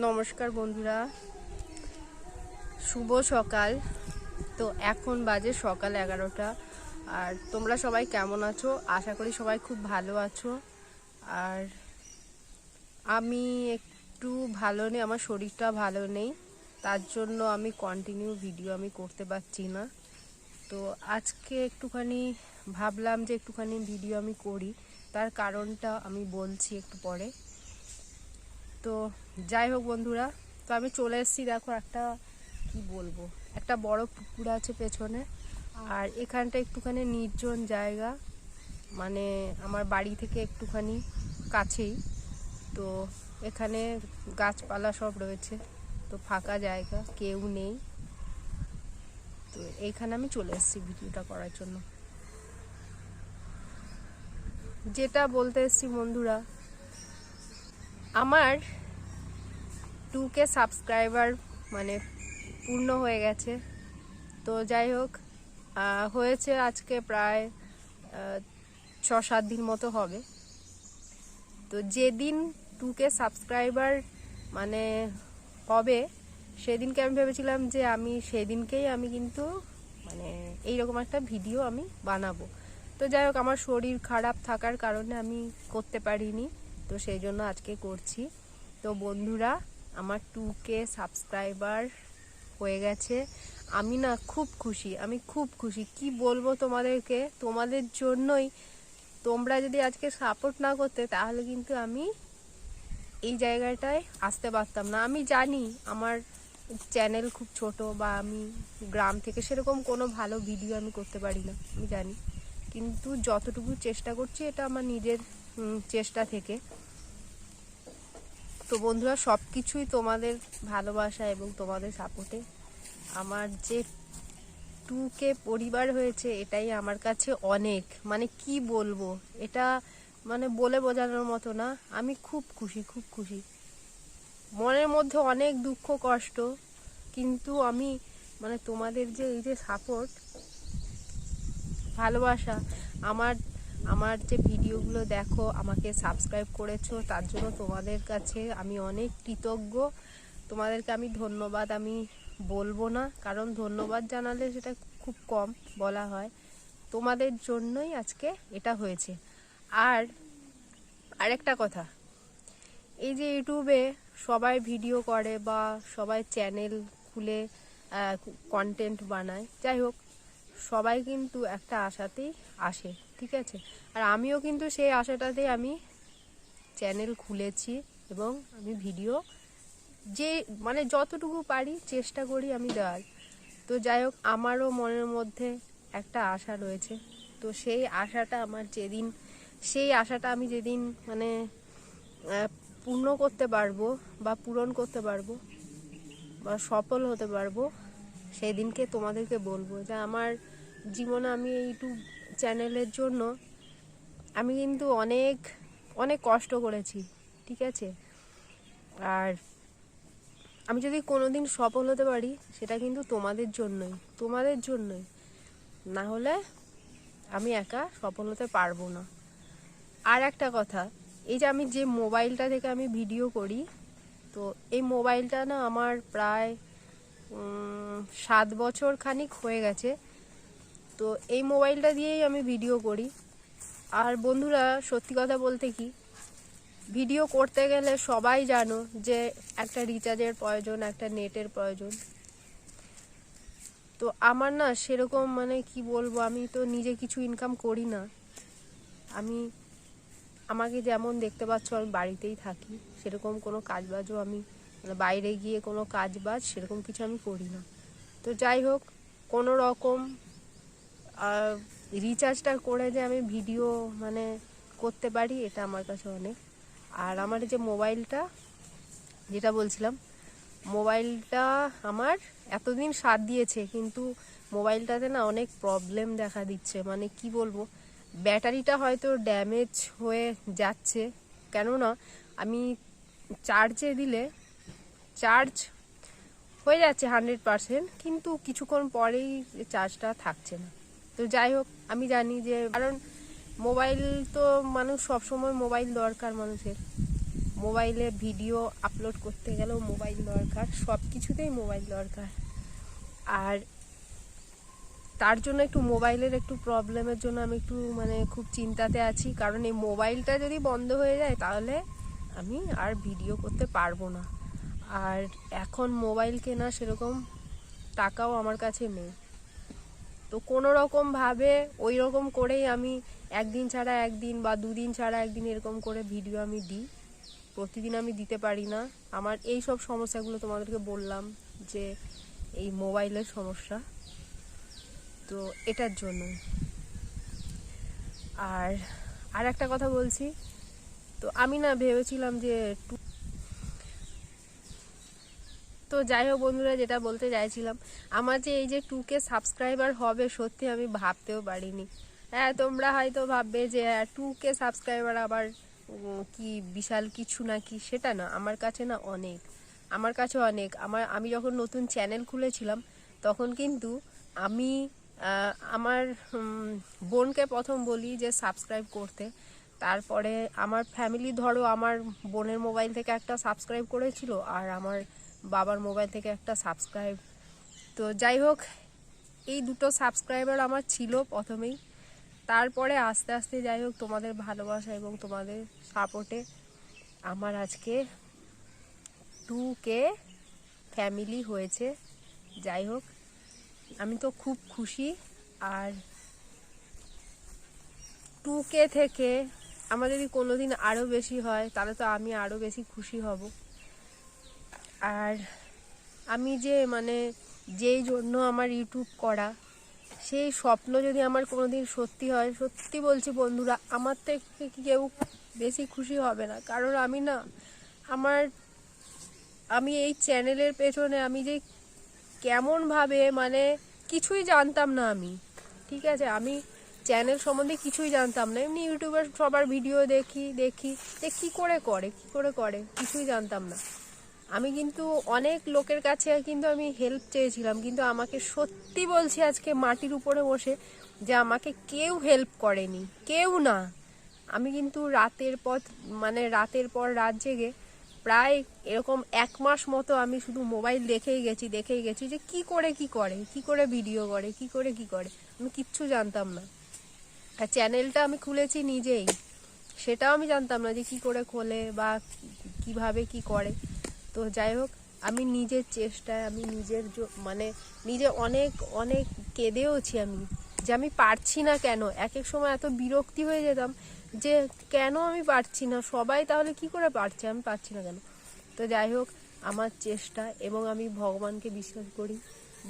নমস্কার বন্ধুরা। শুভ সকাল। তো এখন বাজে সকাল এগারোটা। আর তোমরা সবাই কেমন আছো? আশা করি সবাই খুব ভালো আছো। আর আমি একটু ভালো নেই, আমার শরীরটা ভালো নেই। তার জন্য আমি কন্টিনিউ ভিডিও আমি করতে পারছি না। তো আজকে একটুখানি ভাবলাম যে একটুখানি ভিডিও আমি করি। তার কারণটা আমি বলছি একটু পরে। তো যাই হোক বন্ধুরা, তো আমি চলে এসেছি, দেখো একটা, কি বলব, একটা বড় পুকুর আছে পেছনে, আর এখানটা একটুখানি নির্জন জায়গা মানে আমার বাড়ি থেকে একটুখানি কাছেই, তো এখানে গাছপালা সব রয়েছে, তো ফাঁকা জায়গা, কেউ নেই, তো এইখানে আমি চলে এসেছি ভিডিওটা করার জন্য। যেটা বলতে এসেছি বন্ধুরা আমার টু কে সাবস্ক্রাইবার মানে পূর্ণ হয়ে গেছে। তো যাই হোক হয়েছে আজকে প্রায় ছ সাত দিন মতো হবে। তো যেদিন টু কে সাবস্ক্রাইবার মানে হবে, সেদিনকে আমি ভেবেছিলাম যে আমি সেদিনকেই আমি কিন্তু মানে এইরকম একটা ভিডিও আমি বানাবো। তো যাই হোক, আমার শরীর খারাপ থাকার কারণে আমি করতে পারিনি। তো সেই জন্য আজকে করছি। তো বন্ধুরা, আমার টু কে সাবস্ক্রাইবার হয়ে গেছে। আমি না খুব খুশি, আমি খুব খুশি। কি বলব তোমাদেরকে? তোমাদের জন্যই তোমরা যদি আজকে সাপোর্ট না করতে, তাহলে কিন্তু আমি এই জায়গাটায় আসতে পারতাম না। আমি জানি আমার চ্যানেল খুব ছোট বা আমি গ্রাম থেকে সেরকম কোনো ভালো ভিডিও আমি করতে পারি না, আমি জানি। কিন্তু যতটুকু চেষ্টা করছি, এটা আমার নিজের চেষ্টা থেকে। তো বন্ধুরা সব কিছুই তোমাদের ভালোবাসা এবং তোমাদের সাপোর্টে আমার যে টু কে পরিবার হয়েছে, এটাই আমার কাছে অনেক। মানে কি বলব? এটা মানে বলে বোঝানোর মতো না। আমি খুব খুশি খুব খুশি। মনের মধ্যে অনেক দুঃখ, কষ্ট, কিন্তু আমি মানে তোমাদের যে এই যে সাপোর্ট ভালোবাসা, আমার আমার যে ভিডিওগুলো দেখো, আমাকে সাবস্ক্রাইব করেছ, তার জন্য তোমাদের কাছে আমি অনেক কৃতজ্ঞ। তোমাদেরকে আমি ধন্যবাদ, আমি বলব না, কারণ ধন্যবাদ জানালে সেটা খুব কম বলা হয়। তোমাদের জন্যই আজকে এটা হয়েছে। আর আরেকটা কথা, এই যে ইউটিউবে সবাই ভিডিও করে বা সবাই চ্যানেল খুলে কন্টেন্ট বানায়, যাই হোক, সবাই কিন্তু একটা আশাতেই আসে। ঠিক আছে? আর আমিও কিন্তু সেই আশাটাতেই আমি চ্যানেল খুলেছি এবং আমি ভিডিও যে মানে যতটুকু পারি চেষ্টা করি আমি দেওয়ার। তো যাই হোক, আমারও মনের মধ্যে একটা আশা রয়েছে। তো সেই আশাটা আমার যেদিন, সেই আশাটা আমি যেদিন মানে পূর্ণ করতে পারব বা পূরণ করতে পারব বা সফল হতে পারব সেই দিনকে তোমাদেরকে বলব যে আমার জীবনে আমি ইউটিউব চ্যানেলের জন্য আমি কিন্তু অনেক অনেক কষ্ট করেছি, ঠিক আছে? আর আমি যদি কোনোদিন সফল হতে পারি, সেটা কিন্তু তোমাদের জন্যই তোমাদের জন্যই। না হলে আমি একা সফল হতে পারব না। আর একটা কথা, এই যে আমি যে মোবাইলটা থেকে আমি ভিডিও করি, তো এই মোবাইলটা না আমার প্রায় সাত বছর খানিক হয়ে গেছে। তো এই মোবাইলটা দিয়েই আমি ভিডিও করি। আর বন্ধুরা, সত্যি কথা বলতে কি ভিডিও করতে গেলে সবাই জানো যে একটা রিচার্জের প্রয়োজন, একটা নেটের প্রয়োজন। তো আমার না সেরকম মানে কি বলব, আমি তো নিজে কিছু ইনকাম করি না। আমি, আমাকে যেমন দেখতে পাচ্ছ, আমি বাড়িতেই থাকি। সেরকম কোনো কাজবাজও আমি মানে বাইরে গিয়ে কোনো কাজ বাজ সেরকম কিছু আমি করি না। তো যাই হোক, কোনো রকম রিচার্জটা করে যে আমি ভিডিও মানে করতে পারি, এটা আমার কাছে অনেক। আর আমার যে মোবাইলটা যেটা বলছিলাম মোবাইলটা আমার এতদিন সাথ দিয়েছে, কিন্তু মোবাইলটাতে না অনেক প্রবলেম দেখা দিচ্ছে। মানে কি বলব ব্যাটারিটা হয়তো ড্যামেজ হয়ে যাচ্ছে। কেননা, আমি চার্জে দিলে চার্জ হয়ে যাচ্ছে হান্ড্রেড পারসেন্ট কিন্তু কিছুক্ষণ পরেই চার্জটা থাকছে না। তো যাই হোক, আমি জানি যে, কারণ মোবাইল তো মানুষ সবসময় মোবাইল দরকার মানুষের। মোবাইলে ভিডিও আপলোড করতে গেলেও মোবাইল দরকার সব কিছুতেই মোবাইল দরকার। আর তার জন্য একটু মোবাইলের একটু প্রবলেমের জন্য আমি একটু মানে খুব চিন্তাতে আছি। কারণ এই মোবাইলটা যদি বন্ধ হয়ে যায়, তাহলে আমি আর ভিডিও করতে পারব না। আর এখন মোবাইল কেনা সেরকম টাকাও আমার কাছে নেই। তো কোনো রকম ভাবে ওই রকম করেই আমি একদিন ছাড়া একদিন বা দুদিন ছাড়া একদিন এরকম করে ভিডিও আমি দিই। প্রতিদিন আমি দিতে পারি না। আমার এই সব সমস্যাগুলো তোমাদেরকে বললাম যে এই মোবাইলের সমস্যা। তো এটার জন্য। আর আর একটা কথা বলছি। তো আমি না ভেবেছিলাম যে তো যাই হোক বন্ধুরা, যেটা বলতে চাইছিলাম, আমার যে এই যে টু কে সাবস্ক্রাইবার হবে, সত্যি আমি ভাবতেও পারিনি। হ্যাঁ তোমরা হয়তো ভাববে যে টু কে সাবস্ক্রাইবার আবার কি বিশাল কিছু না কি? সেটা না, আমার কাছে না অনেক। আমার কাছে অনেক। আমার, আমি যখন নতুন চ্যানেল খুলেছিলাম, তখন কিন্তু আমি আমার বোনকে প্রথম বলি যে সাবস্ক্রাইব করতে। তারপরে আমার ফ্যামিলি ধরো, আমার বোনের মোবাইল থেকে একটা সাবস্ক্রাইব করেছিল, আর আমার বাবার মোবাইল থেকে একটা সাবস্ক্রাইব তো যাই হোক, এই দুটো সাবস্ক্রাইবার আমার ছিল প্রথমেই। তারপরে আস্তে আস্তে যাই হোক, তোমাদের ভালোবাসা এবং তোমাদের সাপোর্টে আমার আজকে টু কে ফ্যামিলি হয়েছে। যাই হোক, আমি তো খুব খুশি। আর টু কে থেকে আমার যদি কোনোদিন আরও বেশি হয়, তাহলে তো আমি আরও বেশি খুশি হব। আর আমি যে মানে যেই জন্য আমার ইউটিউব করা, সেই স্বপ্ন যদি আমার কোনো দিন সত্যি হয়, সত্যি বলছি বন্ধুরা, আমার থেকে কেউ বেশি খুশি হবে না। কারণ আমি না, আমার, আমি এই চ্যানেলের পেছনে আমি যে কেমনভাবে মানে কিছুই জানতাম না আমি, ঠিক আছে? আমি চ্যানেল সম্বন্ধে কিছুই জানতাম না। এমনি ইউটিউবে সবার ভিডিও দেখি দেখি, যে কী করে করে, কী করে করে, কিছুই জানতাম না। আমি কিন্তু অনেক লোকের কাছে কিন্তু আমি হেল্প চেয়েছিলাম, কিন্তু আমাকে সত্যি বলছি আজকে মাটির উপরে বসে যে আমাকে কেউ হেল্প করেনি, কেউ না। আমি কিন্তু রাতের পর মানে রাতের পর রাত জেগে প্রায় এরকম এক মাস মতো আমি শুধু মোবাইল দেখেই গেছি দেখেই গেছি যে কি করে কি করে কি করে ভিডিও করে, কি করে কি করে, আমি কিচ্ছু জানতাম না। আর চ্যানেলটা আমি খুলেছি নিজেই, সেটাও আমি জানতাম না যে কি করে খোলে বা কীভাবে কি করে। তো যাই হোক, আমি নিজের চেষ্টায়, আমি নিজের মানে নিজে অনেক অনেক কেঁদেওছি আমি যে আমি পারছি না কেন? এক এক সময় এত বিরক্তি হয়ে যেতাম যে কেন আমি পারছি না? সবাই তাহলে কি করে পারছে? আমি পারছি না কেন? তো যাই হোক, আমার চেষ্টা এবং আমি ভগবানকে বিশ্বাস করি।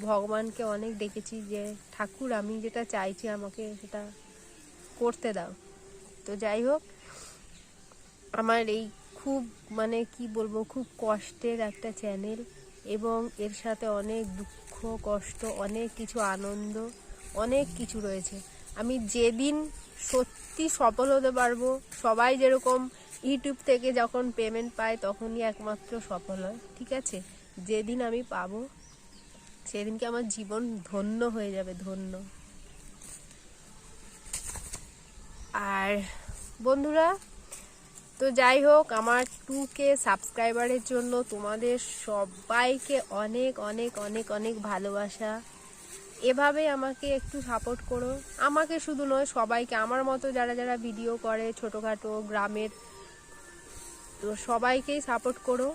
ভগবানকে অনেক ডেকেছি যে, ঠাকুর, আমি যেটা চাইছি আমাকে সেটা করতে দাও। তো যাই হোক, আমার এই খুব মানে কি বলব, খুব কষ্টের একটা চ্যানেল এবং এর সাথে অনেক দুঃখ, কষ্ট, অনেক কিছু আনন্দ, অনেক কিছু রয়েছে। আমি যেদিন সত্যি সফল হতে পারব, সবাই যেরকম ইউটিউব থেকে যখন পেমেন্ট পায়, তখনই একমাত্র সফল হয়, ঠিক আছে? যেদিন আমি পাবো, সেদিনকে আমার জীবন ধন্য হয়ে যাবে, ধন্য। আর বন্ধুরা তো যাই হোক, আমার টু কে সাবস্ক্রাইবারের জন্য তোমাদের সবাইকে অনেক অনেক অনেক অনেক ভালোবাসা। এভাবে আমাকে একটু সাপোর্ট করো। আমাকে শুধু নয়, সবাইকে। আমার মতো যারা যারা ভিডিও করে ছোটোখাটো গ্রামের, তো সবাইকেই সাপোর্ট করো।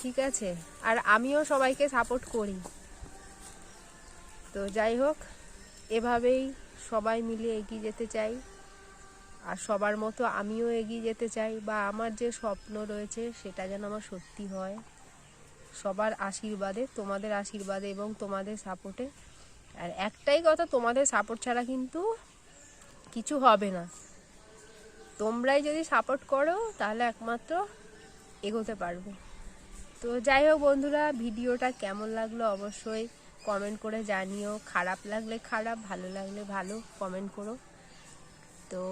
ঠিক আছে? আর আমিও সবাইকে সাপোর্ট করি। তো যাই হোক, এভাবেই সবাই মিলে এগিয়ে যেতে চাই। আর সবার মতো আমিও এগিয়ে যেতে চাই বা আমার যে স্বপ্ন রয়েছে সেটা যেন আমার সত্যি হয়। সবার আশীর্বাদে, তোমাদের আশীর্বাদে এবং তোমাদের সাপোর্টে আর একটাই কথা, তোমাদের সাপোর্ট ছাড়া কিন্তু কিছু হবে না। তোমরাই যদি সাপোর্ট করো, তাহলে একমাত্র এগোতে পারব। তো যাই হোক বন্ধুরা, ভিডিওটা কেমন লাগল অবশ্যই কমেন্ট করে জানিও। খারাপ লাগলে খারাপ, ভালো লাগলে ভালো কমেন্ট করো। তো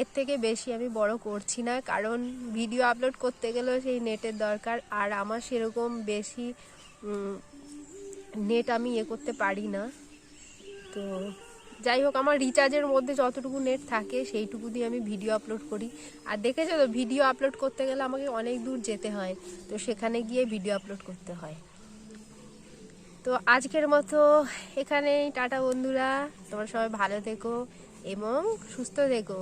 এর থেকে বেশি আমি বড় করছি না, কারণ ভিডিও আপলোড করতে গেলেও সেই নেটের দরকার, আর আমার সেরকম বেশি নেট আমি ইয়ে করতে পারি না। তো যাই হোক, আমার রিচার্জের মধ্যে যতটুকু নেট থাকে, সেইটুকু দিয়ে আমি ভিডিও আপলোড করি। আর দেখেছ তো ভিডিও আপলোড করতে গেলে আমাকে অনেক দূর যেতে হয়, তো সেখানে গিয়ে ভিডিও আপলোড করতে হয়। তো আজকের মতো এখানেই, টাটা বন্ধুরা, তোমরা সবাই ভালো থেকো। এবং সুস্থ থেকো।